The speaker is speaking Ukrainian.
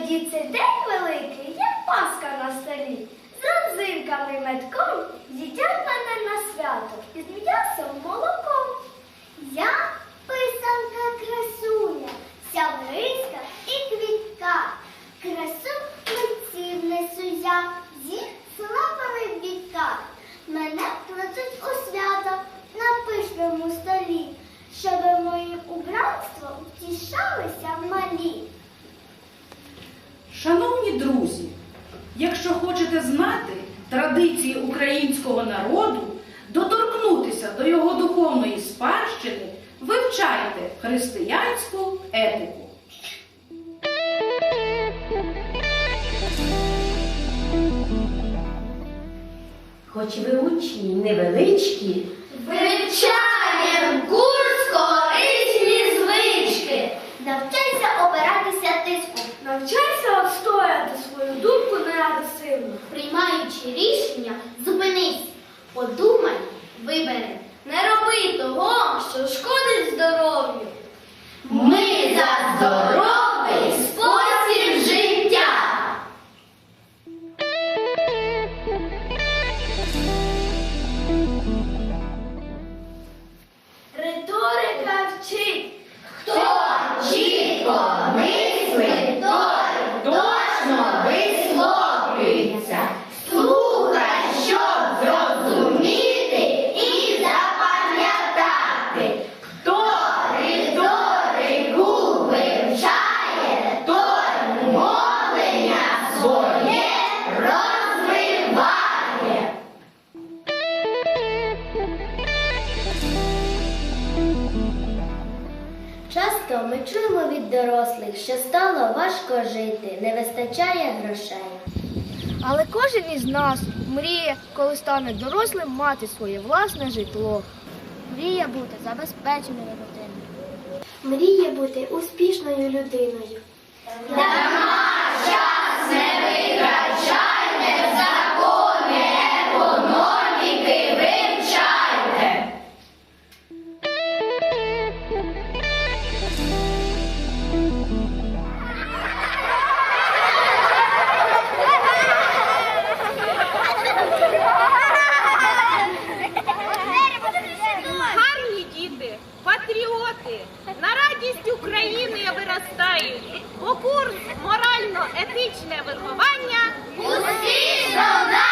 Тоді цей день великий, як паска на столі. З родзинками й метком дітям на Шановні друзі, якщо хочете знати традиції українського народу, доторкнутися до його духовної спадщини, вивчайте християнську етику. Хоч ви учні невеличкі, Вивчаєм Приймаючи рішення, зупинись. Подумай, вибери. Не роби того, що шкодить здоров'ю. Часто ми чуємо від дорослих, що стало важко жити, не вистачає грошей. Але кожен із нас мріє, коли стане дорослим, мати своє власне житло. Мріє бути забезпеченою людиною. Мріє бути успішною людиною. Виграє. зростають, бо курс морально-етичне виховання успішно!